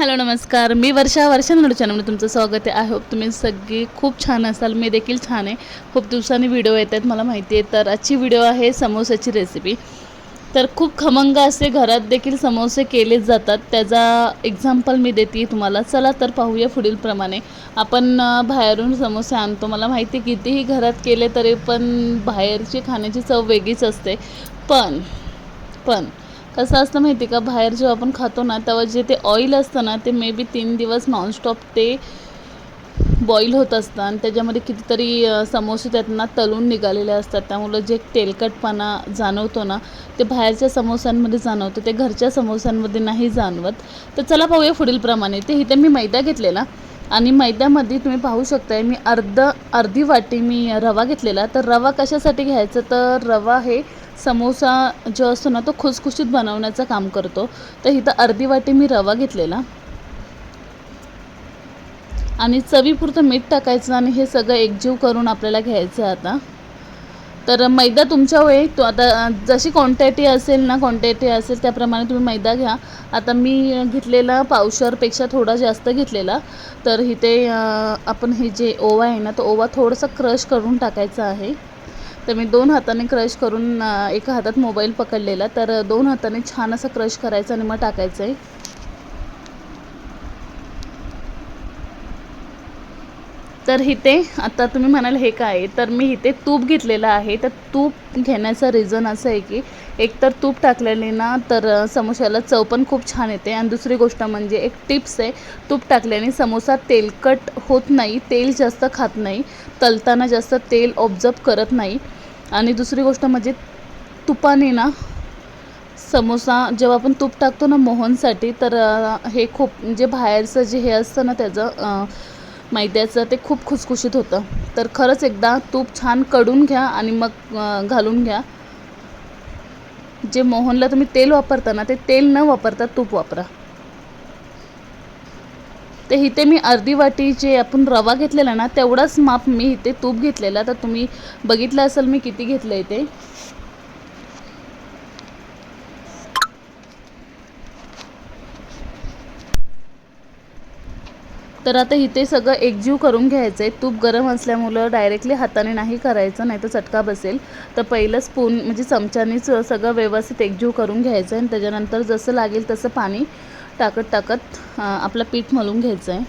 Hello नमस्कार. मी वर्षा वर्षा नडू चॅनलमध्ये तुमचं स्वागत आहे. आय होप तुम्ही सगळी खूप छान असाल. मी देखील छान आहे. खूप दिवसांनी व्हिडिओ येत आहेत. मला माहिती आहे तर आजची व्हिडिओ आहे समोसाची रेसिपी तर खूप खमंग असे घरात देखील समोसे केले जातात. त्याचा एक्झाम्पल मी देते तुम्हाला. चला तर पाहूया पुढीलप्रमाणे आपण बाहेरून समोसे आणतो. मला माहिती आहे कितीही घरात केले तरी पण बाहेरची खाण्याची चव वेगळीच असते. पण पण कसं असतं माहिती आहे का? बाहेर जेव्हा आपण खातो ना तेव्हा जे ते ऑइल असतं ना ते मे बी तीन दिवस नॉनस्टॉप ते बॉईल होत असतं. आणि त्याच्यामध्ये कितीतरी समोसे त्यांना तलून निघालेले असतात. त्यामुळं जे तेलकटपणा जाणवतो ना ते बाहेरच्या समोस्यांमध्ये जाणवतं ते घरच्या समोस्यांमध्ये नाही जाणवत. तर चला पाहूया पुढीलप्रमाणे ते इथे मी मैदा घेतलेला. आणि मैद्यामध्ये तुम्ही पाहू शकताय मी अर्ध अर्धी वाटी मी रवा घेतलेला. तर रवा कशासाठी घ्यायचा? तर रवा हे समोसा जो असतो ना तो खुसखुशीत बनवण्याचं काम करतो. तर इथं अर्धी वाटी मी रवा घेतलेला. आणि चवीपुरतं मीठ टाकायचं आणि हे सगळं एकजीव करून आपल्याला घ्यायचं आहे आता. तर मैदा तुमच्या वेळी तो आता जशी क्वांटिटी असेल ना क्वांटिटी असेल त्याप्रमाणे तुम्ही मैदा घ्या. आता मी घेतलेला पावशरपेक्षा थोडा जास्त घेतलेला. तर इथे आपण हे जे ओवा आहे ना तो ओवा थोडंसं क्रश करून टाकायचा आहे. तर मी दोन हाताने क्रश करून एका हातात मोबाईल पकडलेला. तर दोन हाताने छान असं क्रश करायचं आणि मग टाकायचं आहे तर इथे आता तुम्ही म्हणाल हे काय आहे? तर मी इथे तूप घेतलेलं आहे. तर तूप घेण्याचं रिझन असं आहे की एक तर तूप टाकल्याने ना तर समोशाला चव पण खूप छान येते. आणि दुसरी गोष्ट म्हणजे एक टिप्स आहे तूप टाकल्याने समोसा तेलकट होत नाही तेल जास्त खात नाही तलताना जास्त तेल ऑब्झर्व करत नाही. आणि दुसरी गोष्ट म्हणजे तुपाने ना समोसा जेव्हा आपण तूप टाकतो ना मोहनसाठी तर हे खूप म्हणजे बाहेरचं जे हे असतं ना त्याचं मैद्याचं ते खूप खुसखुशीत होतं. तर खरंच एकदा तूप छानकडून घ्या आणि मग घालून घ्या. जे मोहनला तुम्ही तेल वापरता ना ते तेल न वापरता तूप वापरा. ते इथे मी अर्धी वाटी जे आपण रवा घेतलेला ना तेवढाच माप मी इथे तूप घेतलेला. तर तुम्ही बघितलं असेल मी किती घेतलं आहे ते. तर आता इथे सगळं एकजीव करून घ्यायचं आहे तूप गरम असल्यामुळं डायरेक्टली हाताने नाही करायचं नाही तर चटका बसेल. तर पहिलं स्पून म्हणजे चमच्यानेच सगळं व्यवस्थित एकजीव करून घ्यायचं आहे आणि त्याच्यानंतर जसं लागेल तसं पाणी टाकत टाकत आपलं पीठ मलून घ्यायचं आहे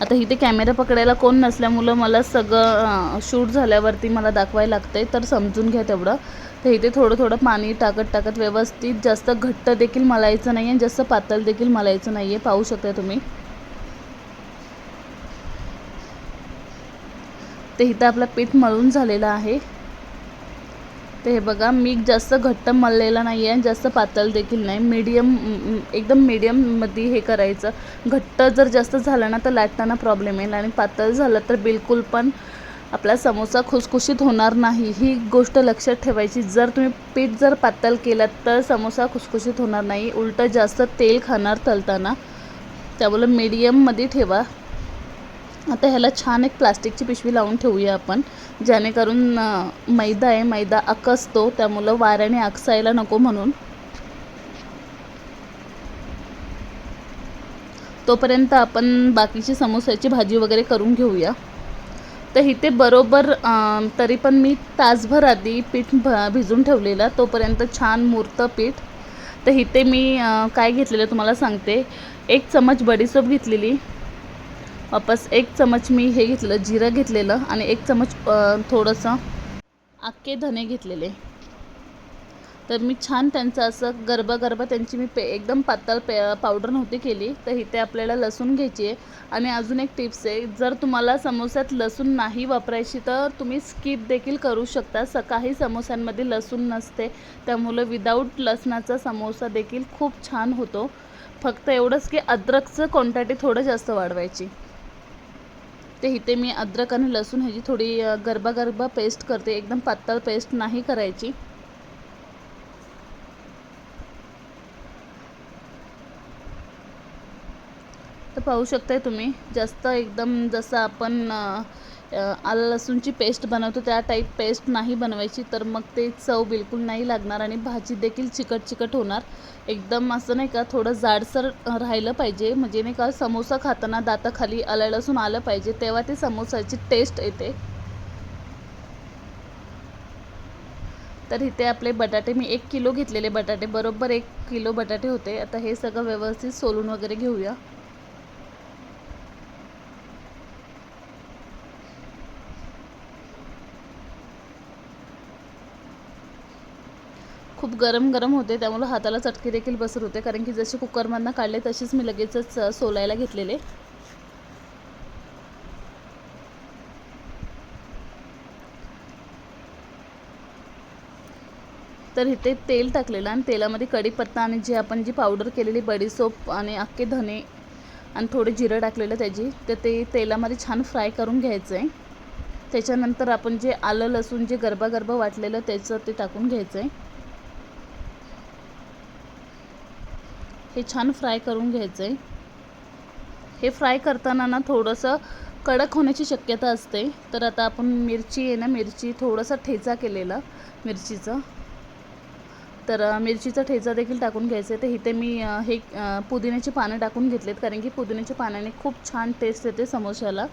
आता इथे कॅमेरा पकडायला कोण नसल्यामुळं मला सगळं शूट झाल्यावरती मला दाखवायला लागतं आहे तर समजून घ्या तेवढं. तर इथे थोडं थोडं पाणी टाकत टाकत व्यवस्थित जास्त घट्ट देखील मलायचं नाही आहे जास्त पातळ देखील मलायचं नाही आहे पाहू शकता तुम्ही. ते इथं आपलं पीठ मळून झालेलं आहे. ते हे बघा मी जास्त घट्ट मळलेला नाही आहे जास्त पातळ देखील नाही. मीडियम एकदम मीडियममध्ये हे करायचं. घट्ट जर जास्त झालं ना तर लाटताना प्रॉब्लेम येईल. आणि पातळ झालं तर बिलकुल पण आपला समोसा खुसखुशीत होणार नाही. ही गोष्ट लक्षात ठेवायची. जर तुम्ही पीठ जर पातळ केलं तर समोसा खुसखुशीत होणार नाही. उलटं जास्त तेल खाणार तलताना. त्यामुळं मीडियममध्ये ठेवा. आता ह्याला छान एक प्लास्टिकची पिशवी लावून ठेवूया आपण. जेणेकरून मैदा आहे मैदा आकसतो त्यामुळं वाऱ्याने आकसायला नको म्हणून. तोपर्यंत आपण बाकीची समोस्याची भाजी वगैरे करून घेऊया. तर इथे बरोबर तरी पण मी तासभर आधी पीठ भ भिजून ठेवलेला तोपर्यंत छान मुरतं पीठ. तर इथे मी काय घेतलेलं तुम्हाला सांगते. एक चमच बडीसोप घेतलेली. वापस एक चमच मी हे घेतलं जिरं घेतलेलं आणि एक चमच थोडंसं आख्खे धने घेतलेले. तर मी छान त्यांचं असं गरबा गरबा त्यांची मी पे एकदम पातळ पे पावडर नव्हती केली तर इथे आपल्याला लसूण घ्यायची आहे. आणि अजून एक टिप्स आहे जर तुम्हाला समोस्यात लसूण नाही वापरायची तर तुम्ही स्किप देखील करू शकता. स काही समोस्यांमध्ये लसूण नसते त्यामुळं विदाऊट लसणाचा समोसा देखील खूप छान होतो. फक्त एवढंच की अद्रकचं क्वांटिटी थोडं जास्त वाढवायची. ते इथे मी अद्रक आणि लसूण ह्याची थोडी गरबा गरबा पेस्ट करते. एकदम पातळ पेस्ट नाही करायची. तर पाहू शकताय तुम्ही जास्त एकदम जसं आपण आलं लसूणची पेस्ट बनवतो त्या टाईप पेस्ट नाही बनवायची तर मग ते चव बिलकुल नाही लागणार आणि भाजी देखील चिकट चिकट होणार. एकदम असं नाही का थोडं जाडसर राहिलं पाहिजे. म्हणजे नाही का समोसा खाताना दाताखाली आलं लसूण आलं पाहिजे तेव्हा ते समोसाची टेस्ट येते. तर इथे आपले बटाटे मी एक किलो घेतलेले बटाटे बरोबर एक किलो बटाटे होते. आता हे सगळं व्यवस्थित सोलून वगैरे घेऊया. खूप गरम गरम होते त्यामुळे हाताला चटके देखील बसत होते. कारण की जसे कुकरमधनं काढले तसेच मी लगेचच सोलायला घेतलेले. तर इथे तेल टाकलेलं आणि तेलामध्ये कढीपत्ता आणि जी आपण जी पावडर केलेली बडीसोप आणि अख्खे धने आणि थोडे जिरं टाकलेलं त्याची तर ते तेलामध्ये छान फ्राय करून घ्यायचं आहे त्याच्यानंतर आपण जे आलं लसूण जे गरबा गरबा वाटलेलं त्याचं ते टाकून घ्यायचं आहे हे छान फ्राय करून घ्यायचं आहे हे फ्राय करताना ना थोडंसं कडक होण्याची शक्यता असते. तर आता आपण मिरची आहे ना मिरची थोडासा ठेचा केलेला मिरचीचा. तर मिरचीचा ठेचा देखील टाकून घ्यायचा आहे तर इथे मी हे पुदिन्याची पानं टाकून घेतलेत कारण की पुदिन्याच्या पाण्याने खूप छान टेस्ट येते समोशाला.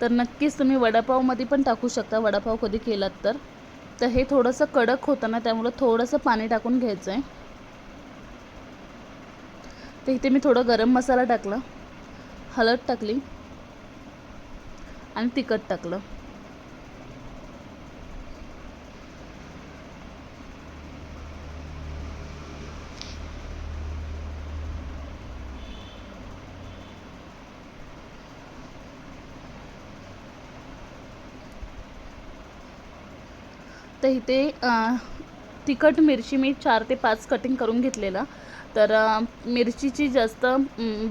तर नक्कीच तुम्ही वडापावमध्ये पण टाकू शकता वडापाव कधी केलात तर. तर हे थोडंसं कडक होतं ना त्यामुळं थोडंसं पाणी टाकून घ्यायचं आहे तर इथे मी थोडं गरम मसाला टाकला हळद टाकली आणि तिखट टाकलं. तर इथे तिखट मिरची मी चार ते पाच कटिंग करून घेतलेला. तर मिरचीची जास्त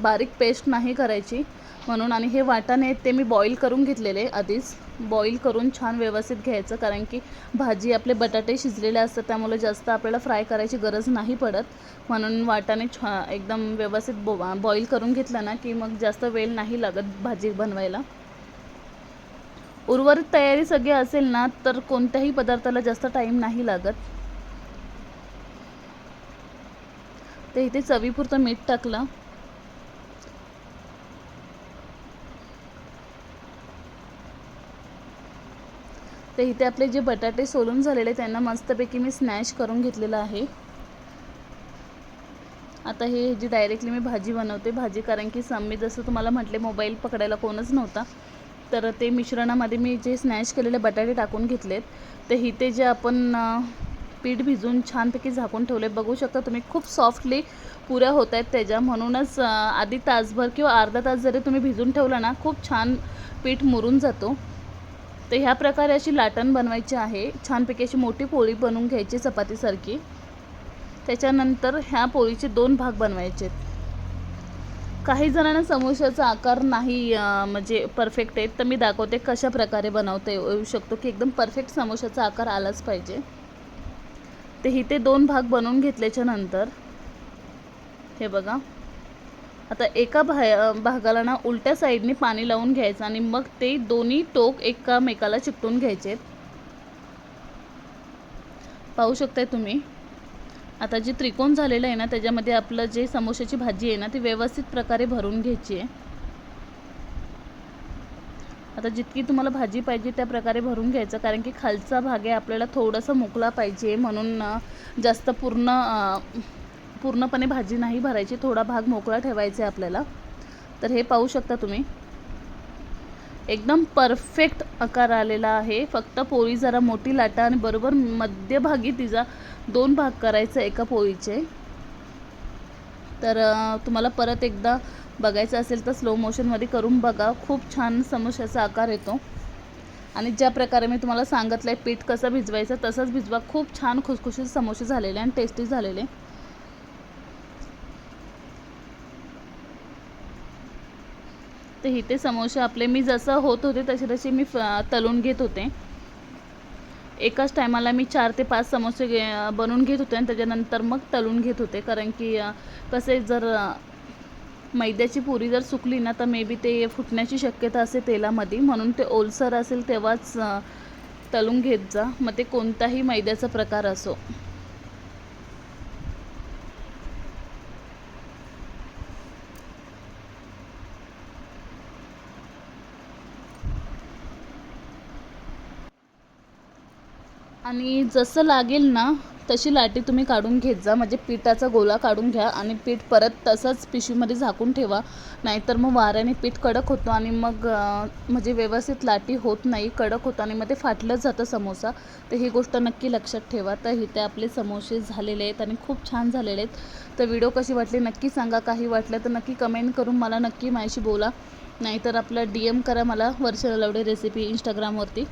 बारीक पेस्ट नाही करायची. म्हणून आणि हे वाटाणे आहेत ते मी बॉईल करून घेतलेले आधीच. बॉईल करून छान व्यवस्थित घ्यायचं कारण की भाजी आपले बटाटे शिजलेले असतात त्यामुळे जास्त आपल्याला फ्राय करायची गरज नाही पडत. म्हणून वाटाणे छा एकदम व्यवस्थित बो बॉईल करून घेतलं ना की मग जास्त वेळ नाही लागत भाजी बनवायला. उर्वरित तयारी सगळी असेल ना तर कोणत्याही पदार्थाला जास्त टाईम नाही लागत. ते इथे चवीपुरतं मीठ टाकलं. तर इथे आपले जे बटाटे सोलून झालेले त्यांना मस्तपैकी मी स्मॅश करून घेतलेलं आहे. आता हे जी डायरेक्टली मी भाजी बनवते भाजी कारण की सम मी जसं तुम्हाला म्हटले मोबाईल पकडायला कोणच नव्हता. तर ते मिश्रणामध्ये मी जे स्नॅश केलेले बटाटे टाकून घेतलेत तर इथे जे आपण पीठ भिजून छानपैकी झाकून ठेवले बघू शकता तुम्ही खूप सॉफ्टली पुऱ्या होत आहेत त्याच्या. म्हणूनच आधी तासभर किंवा अर्धा तास जरी तुम्ही भिजून ठेवला ना खूप छान पीठ मुरून जातो. तर ह्या प्रकारे अशी लाटण बनवायची आहे. छानपैकी अशी मोठी पोळी बनवून घ्यायची चपातीसारखी. त्याच्यानंतर ह्या पोळीचे दोन भाग बनवायचे काही जणांना समोशाचा आकार नाही म्हणजे परफेक्ट आहे. तर मी दाखवते कशा प्रकारे बनवता येऊ येऊ शकतो की एकदम परफेक्ट समोशाचा आकार आलाच पाहिजे. ते इथे दोन भाग बनवून घेतल्याच्या नंतर हे बघा. आता एका भा भागाला ना उलट्या साईडने पाणी लावून घ्यायचं आणि मग ते दोन्ही टोक एकामेकाला चिकटून घ्यायचे. पाहू शकताय तुम्ही? आता जे त्रिकोण झालेलं आहे ना त्याच्यामध्ये आपलं जे समोशाची भाजी आहे ना ती व्यवस्थित प्रकारे भरून घ्यायची आहे. आता जितकी तुम्हाला भाजी पाहिजे त्या प्रकारे भरून घ्यायचं कारण की खालचा भाग आहे आपल्याला थोडासा मोकळा पाहिजे. म्हणून जास्त पूर्ण पूर्णपणे भाजी नाही भरायची थोडा भाग मोकळा ठेवायचा आहे आपल्याला. तर हे पाहू शकता तुम्ही. एकदम परफेक्ट आकार आलेला आहे. फक्त पोळी जरा मोठी लाटा आणि बरोबर मध्यभागी तिचा दोन भाग करायचा एका पोळीचे. तर तुम्हाला परत एकदा बघायचं असेल तर स्लो मोशनमध्ये करून बघा. खूप छान समोशाचा आकार येतो. आणि ज्या प्रकारे मी तुम्हाला सांगितलं आहे पीठ कसं भिजवायचं तसंच भिजवा. खूप छान खुसखुशीत समोसे झालेले आणि टेस्टी झालेले. तर इथे समोसे आपले मी जसं होत होते तसे तसे मी तलून घेत होते. एकाच टायमाला मी चार ते पाच समोसे बनवून घेत होते आणि त्याच्यानंतर मग तलून घेत होते. कारण की कसे जर मैद्याची पुरी जर सुकली ना तर मे बी ते फुटण्याची शक्यता असते तेलामध्ये. म्हणून ते ओलसर असेल तेव्हाच तलून तळून घेत जा. मग ते कोणताही मैद्याचा प्रकार असो. आणि जसं लागेल ना तशी लाटी तुम्ही काढून घेत जा. म्हणजे पिठाचा गोला काढून घ्या आणि पीठ परत तसंच पिशवीमध्ये झाकून ठेवा. नाहीतर मग वाऱ्याने पीठ कडक होतो आणि मग म्हणजे व्यवस्थित लाटी होत नाही कडक होतं आणि मग ते फाटलं जातं समोसा. तर ही गोष्ट नक्की लक्षात ठेवा. तर इथे आपले समोसे झालेले आहेत आणि खूप छान झालेले आहेत. तर व्हिडिओ कशी वाटली नक्की सांगा. काही वाटलं तर नक्की कमेंट करून मला नक्की माझ्याशी बोला. नाहीतर आपला डी एम करा मला वर्षा लवडे रेसिपी इंस्टाग्रामवरती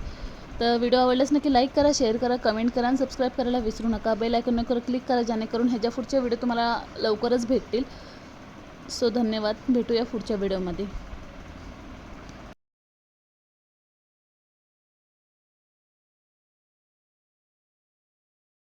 तर व्हिडिओ आवडल्यास नक्की लाईक करा शेअर करा कमेंट करा आणि सबस्क्राईब करायला विसरू नका. बेल आयकॉनवर क्लिक करा जेणेकरून ह्याच्या पुढचे व्हिडिओ तुम्हाला लवकरच भेटतील. सो धन्यवाद. भेटूया पुढच्या व्हिडिओमध्ये.